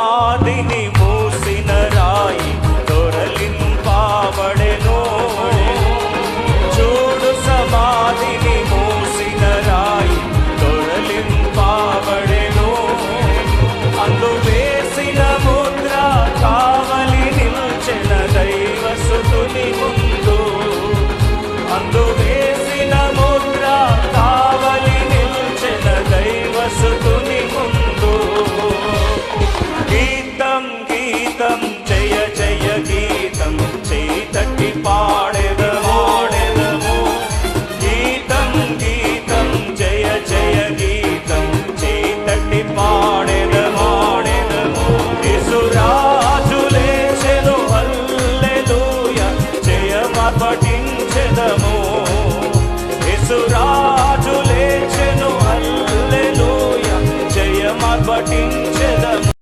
సమాధిని మూసిన రాయి దొరలింపబడెను చూడు సమాధిని మూసిన రాయి దొరలింపబడెను అందు వేసిన ముద్ర కావలి నిల్చిన దైవసుతుని ముందు. అందు పఠించెదము యేసురాజు లేచెను అల్లెలూయ జయమ పఠించె